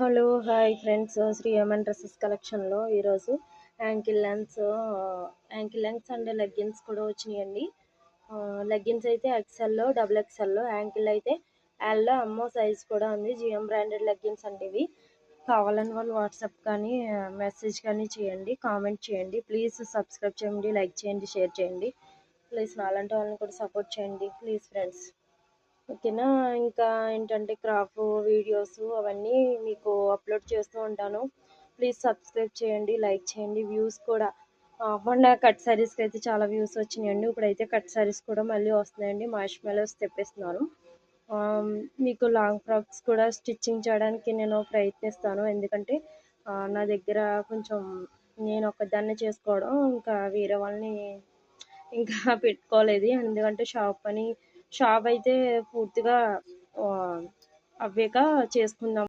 Hello hi friends. Sri Eman dresses కలెక్షన్లో ఈరోజు ankle length ankle length and leggings కూడా వచ్చినాయండి. లెగ్గిన్స్ అయితే ఎక్సెల్లో డబుల్ ఎక్సెల్లో యాంకిల్ అయితే ఎల్లో అమ్మో సైజ్ కూడా ఉంది. జిఎం బ్రాండెడ్ లెగ్గిన్స్ అండి ఇవి. కావాలని వాళ్ళు వాట్సాప్ కానీ మెసేజ్ కానీ చేయండి కామెంట్ చేయండి. ప్లీజ్ సబ్స్క్రైబ్ చేయండి లైక్ చేయండి షేర్ చేయండి. ప్లీజ్ నాలాంటి వాళ్ళని కూడా సపోర్ట్ చేయండి ప్లీజ్ ఫ్రెండ్స్. ఓకేనా? ఇంకా ఏంటంటే క్రాఫ్ వీడియోస్ అవన్నీ మీకు అప్లోడ్ చేస్తూ ఉంటాను. ప్లీజ్ సబ్స్క్రైబ్ చేయండి లైక్ చేయండి. వ్యూస్ కూడా ఆ, మొన్న కట్ సారీస్కి అయితే చాలా వ్యూస్ వచ్చినాయండి. ఇప్పుడైతే కట్ సారీస్ కూడా మళ్ళీ వస్తున్నాయండి. మాష్ మెలోస్ తెప్పిస్తున్నాను మీకు లాంగ్ ఫ్రాక్స్ కూడా స్టిచ్చింగ్ చేయడానికి నేను ప్రయత్నిస్తాను. ఎందుకంటే నా దగ్గర కొంచెం నేను ఒక్కదాన్నే చేసుకోవడం ఇంకా వేరే వాళ్ళని ఇంకా పెట్టుకోలేదు. ఎందుకంటే షాప్ అని షాప్ అయితే పూర్తిగా ఆ, అవ్వాక చేసుకుందాం.